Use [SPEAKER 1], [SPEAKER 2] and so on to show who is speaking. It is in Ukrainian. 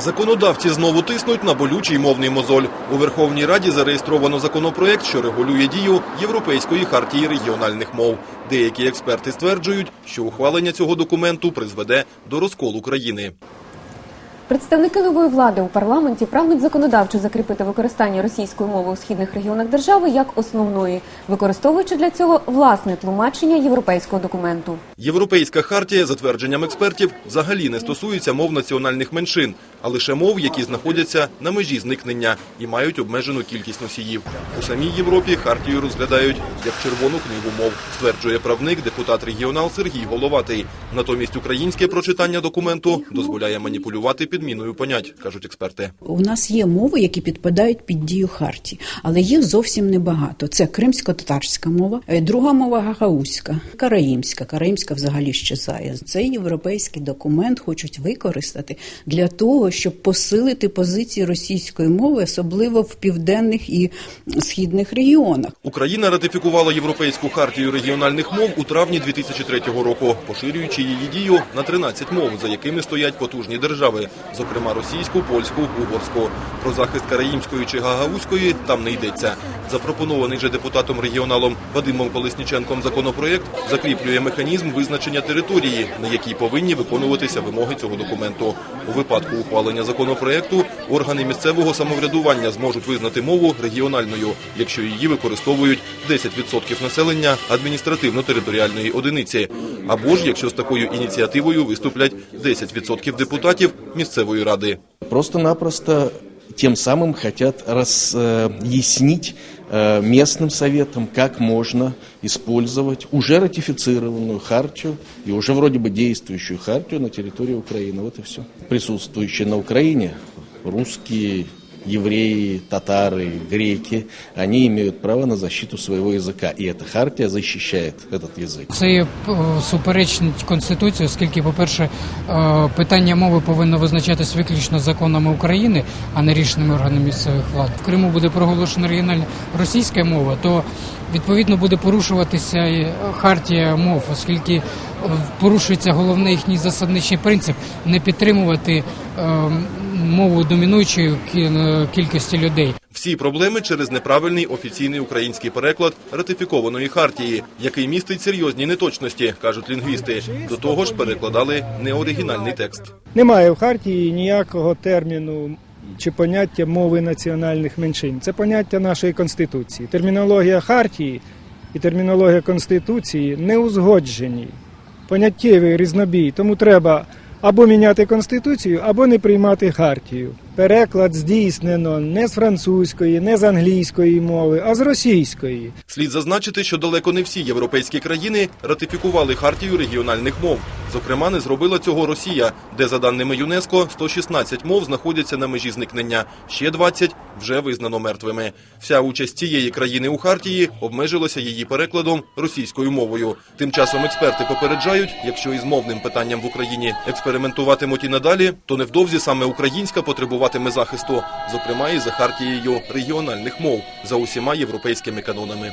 [SPEAKER 1] Законодавці знову тиснуть на болючий мовний мозоль. У Верховній Раді зареєстровано законопроект, що регулює дію Європейської хартії регіональних мов. Деякі експерти стверджують, що ухвалення цього документу призведе до розколу країни.
[SPEAKER 2] Представники нової влади у парламенті прагнуть законодавчо закріпити використання російської мови у східних регіонах держави як основної, використовуючи для цього власне тлумачення європейського документу.
[SPEAKER 1] Європейська хартія, за твердженням експертів, взагалі не стосується мов національних меншин, а лише мов, які знаходяться на межі зникнення і мають обмежену кількість носіїв. У самій Європі хартію розглядають як червону книгу мов, стверджує правник, депутат регіонал Сергій Головатий. Натомість українське прочитання документу дозволяє маніпулювати підміною понять, кажуть експерти.
[SPEAKER 3] У нас є мови, які підпадають під дію хартії, але їх зовсім небагато. Це кримсько-татарська мова, е, друга мова гагаузька, караїмська. Караїмська взагалі щезає. Цей європейський документ хочуть використати для того, щоб посилити позиції російської мови, особливо в південних і східних регіонах.
[SPEAKER 1] Україна ратифікувала Європейську хартію регіональних мов у травні 2003 року, поширюючи її дію на 13 мов, за якими стоять потужні держави, зокрема російську, польську, угорську. Про захист караїмської чи гагаузької там не йдеться. Запропонований же депутатом регіоналом Вадимом Колесніченком законопроєкт закріплює механізм визначення території, на якій повинні виконуватися вимоги цього документу. У випадку ухвалення законопроєкту органи місцевого самоврядування зможуть визнати мову регіональною, якщо її використовують 10% населення адміністративно-територіальної одиниці, або ж якщо з такою ініціативою виступлять 10% депутатів місцевої ради.
[SPEAKER 4] Просто-напросто тем самым хотят разъяснить э, местным советам, как можно использовать уже ратифицированную хартию и уже вроде бы действующую хартию на территории Украины. Вот и все. Присутствующие на Украине русские, евреи, татары, греки, они имеют право на защиту своего языка. И эта хартия защищает этот язык.
[SPEAKER 5] Це є е, суперечність конституції, оскільки, по-перше, е, питання мови повинно визначатись виключно законами України, а не рішеннями органів місцевих влад. В Криму буде проголошена регіональна російська мова, то відповідно буде порушуватися і хартія мов, оскільки е, порушується головний їхній засадничий принцип не підтримувати е, мову домінуючої кі- кількості людей.
[SPEAKER 1] Всі проблеми через неправильний офіційний український переклад ратифікованої хартії, який містить серйозні неточності, кажуть лінгвісти. До того ж, перекладали неоригінальний текст.
[SPEAKER 6] Немає в хартії ніякого терміну чи поняття мови національних меншин. Це поняття нашої конституції. Термінологія хартії і термінологія конституції не узгоджені. Поняттєвий різнобій. Тому треба або міняти конституцію, або не приймати хартію. Переклад здійснено не з французької, не з англійської мови, а з російської.
[SPEAKER 1] Слід зазначити, що далеко не всі європейські країни ратифікували хартію регіональних мов. Зокрема, не зробила цього Росія, де, за даними ЮНЕСКО, 116 мов знаходяться на межі зникнення. Ще 20 вже визнано мертвими. Вся участь цієї країни у хартії обмежилася її перекладом російською мовою. Тим часом експерти попереджають, якщо із мовним питанням в Україні експериментуватимуть і надалі, то невдовзі саме українська потребуватиме захисту, зокрема і за хартією регіональних мов за усіма європейськими канонами.